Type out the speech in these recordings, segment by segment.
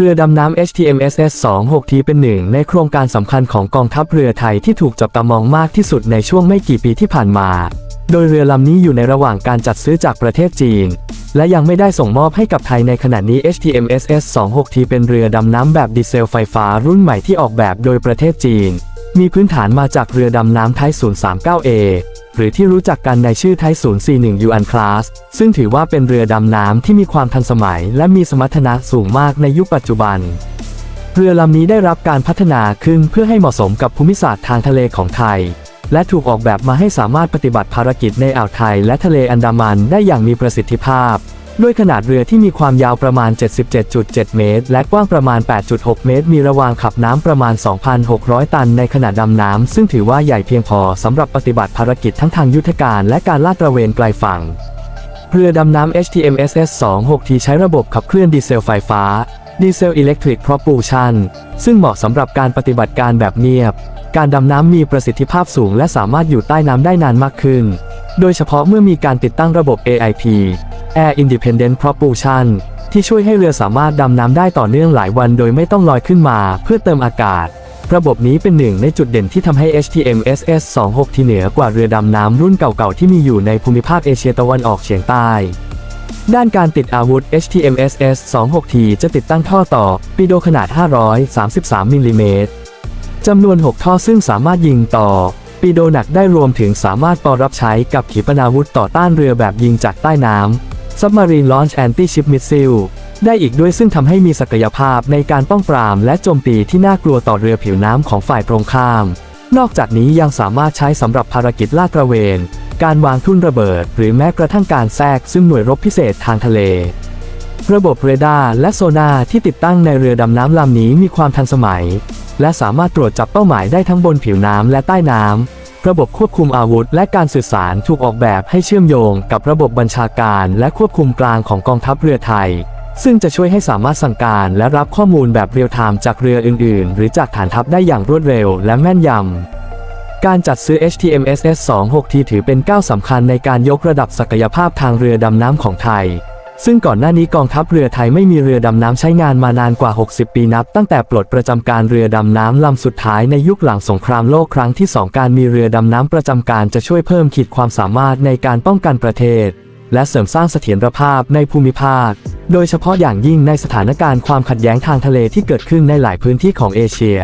เรือดำน้ำ HTMSS 26T เป็นหนึ่งในโครงการสำคัญของกองทัพเรือไทยที่ถูกจับตามองมากที่สุดในช่วงไม่กี่ปีที่ผ่านมา โดยเรือลำนี้อยู่ในระหว่างการจัดซื้อจากประเทศจีน และยังไม่ได้ส่งมอบให้กับไทยในขณะนี้ HTMSS 26T เป็นเรือดำน้ำแบบดีเซลไฟฟ้ารุ่นใหม่ที่ออกแบบโดยประเทศจีน มีพื้นฐานมาจากเรือดำน้ำไทย 039A หรือที่รู้จักกันในชื่อไทย041 Yuan Class ซึ่งถือว่าเป็นเรือดำน้ำที่มีความทันสมัย และมีสมรรถนะสูงมากในยุคปัจจุบัน เรือลำนี้ได้รับการพัฒนาขึ้นเพื่อให้เหมาะสมกับภูมิศาสตร์ทางทะเลของไทย และถูกออกแบบมาให้สามารถปฏิบัติภารกิจในอ่าวไทย และทะเลอันดามันได้อย่างมีประสิทธิภาพ ด้วยขนาดเรือที่มีความยาวประมาณ 77.7 เมตร และกว้างประมาณ 8.6 เมตร มีระวางขับน้ำประมาณ 2,600 ตันในขณะดดำน้ำ ซึ่งถือว่าใหญ่เพียงพอสำหรับปฏิบัติภารกิจทั้งทางยุทธการและการลาดตระเวนไกลฝั่ง เรือดำน้ำ HTMSS 26T ใช้ระบบขับเคลื่อนดีเซลไฟฟ้าดีเซลอิเล็กทริก propulsion ซึ่งเหมาะสำหรับการปฏิบัติการแบบเงียบ การดำน้ำมีประสิทธิภาพสูง และสามารถอยู่ใต้น้ำได้นานมากขึ้น โดยเฉพาะเมื่อมีการติดตั้งระบบ AIP Air Independent Propulsion ที่ช่วยให้เรือสามารถดำน้ำได้ต่อเนื่องหลายวันโดยไม่ต้องลอยขึ้นมาเพื่อเติมอากาศ ระบบนี้เป็นหนึ่งในจุดเด่นที่ทำให้ HTMSS 26 ที่เหนือกว่าเรือดำน้ำรุ่นเก่าๆ ที่มีอยู่ในภูมิภาคเอเชียตะวันออกเฉียงใต้ ด้านการติดอาวุธ HTMSS 26T จะติดตั้งท่อต่อปีโดขนาด 533มิลลิเมตรจำนวน 6 ท่อซึ่งสามารถยิงต่อปีโดหนักได้รวมถึงสามารถปอรับใช้กับขีปนาวุธต่อต้านเรือแบบยิงจากใต้น้ำ Submarine Launch Anti-Ship Missile ได้อีกด้วยซึ่งทำให้มีศักยภาพในการป้องปรามและโจมตีที่น่ากลัวต่อเรือผิวน้ำของฝ่ายตรงข้าม นอกจากนี้ยังสามารถใช้สำหรับภารกิจลาดตระเวน การวางทุ่นระเบิด หรือแม้กระทั่งการแทรกซึ่งหน่วยรบพิเศษทางทะเลระบบเรดาร์และโซนาร์ที่ติดตั้งในเรือดำน้ำลำนี้มีความทันสมัย และสามารถตรวจจับเป้าหมายได้ทั้งบนผิวน้ำและใต้น้ำ ระบบควบคุมอาวุธและการสื่อสารถูกออกแบบให้เชื่อมโยงกับระบบบัญชาการและควบคุมกลางของกองทัพเรือไทย ซึ่งจะช่วยให้สามารถสั่งการและรับข้อมูลแบบเรียลไทม์จากเรืออื่น ๆ หรือจากฐานทัพได้อย่างรวดเร็วและแม่นยำ การจัดซื้อ HTMSS 26T ถือเป็นก้าวสำคัญในการยกระดับศักยภาพทางเรือดำน้ำของไทย ซึ่งก่อนหน้านี้กองทัพเรือไทยไม่มีเรือดำน้ำใช้งานมานานกว่า 60 ปีนับ ตั้งแต่ปลดประจำการเรือดำน้ำลำสุดท้ายในยุคหลังสงครามโลกครั้งที่ 2 การมีเรือดำน้ำประจำการจะช่วยเพิ่มขีดความสามารถในการป้องกันประเทศ และเสริมสร้างเสถียรภาพในภูมิภาค โดยเฉพาะอย่างยิ่งในสถานการณ์ความขัดแย้งทางทะเลที่เกิดขึ้นในหลายพื้นที่ของเอเชีย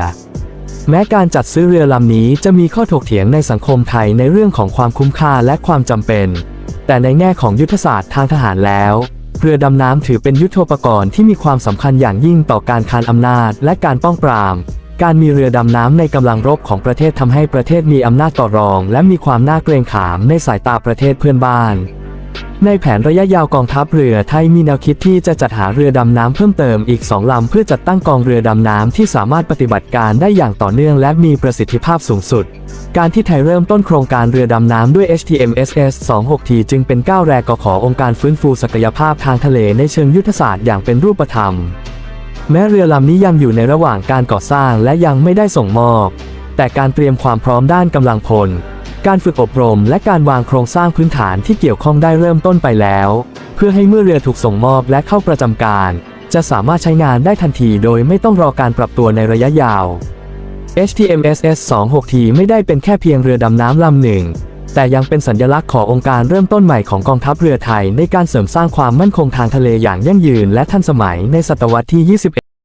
แม้การจัดซื้อเรือลำนี้จะมีข้อถกเถียงในสังคมไทยในเรื่องของความคุ้มค่าและความจำเป็น แต่ในแง่ของยุทธศาสตร์ทางทหารแล้ว เรือดำน้ำถือเป็นยุทโธปกรณ์ที่มีความสำคัญอย่างยิ่งต่อการคานอำนาจ และการป้องปราม การมีเรือดำน้ำในกำลังรบของประเทศทำให้ประเทศมีอำนาจต่อรอง และมีความน่าเกรงขามในสายตาประเทศเพื่อนบ้าน ในแผนระยะยาวกองทัพเรือไทยมีแนวคิดที่จะจัดหาเรือดำน้ำเพิ่มเติมอีก 2 ลำ เพื่อจัดตั้งกองเรือดำน้ำที่สามารถปฏิบัติการได้อย่างต่อเนื่องและมีประสิทธิภาพสูงสุด การที่ไทยเริ่มต้นโครงการเรือดำน้ำด้วย HTMSS 26T จึงเป็นก้าวแรกขององค์การฟื้นฟูศักยภาพทางทะเลในเชิงยุทธศาสตร์อย่างเป็นรูปธรรม แม้เรือลำนี้ยังอยู่ในระหว่างการก่อสร้างและยังไม่ได้ส่งมอบ แต่การเตรียมความพร้อมด้านกำลังพล การฝึกอบรมและการวางโครงสร้างพื้นฐานที่เกี่ยวข้องได้เริ่มต้นไปแล้ว เพื่อให้เมื่อเรือถูกส่งมอบและเข้าประจำการ จะสามารถใช้งานได้ทันทีโดยไม่ต้องรอการปรับตัวในระยะยาว HTMSS 26T ไม่ได้เป็นแค่เพียงเรือดำน้ำลำหนึ่ง แต่ยังเป็นสัญลักษณ์ขององค์การเริ่มต้นใหม่ของกองทัพเรือไทยในการเสริมสร้างความมั่นคงทางทะเลอย่างยั่งยืนและทันสมัยในศตวรรษที่ 21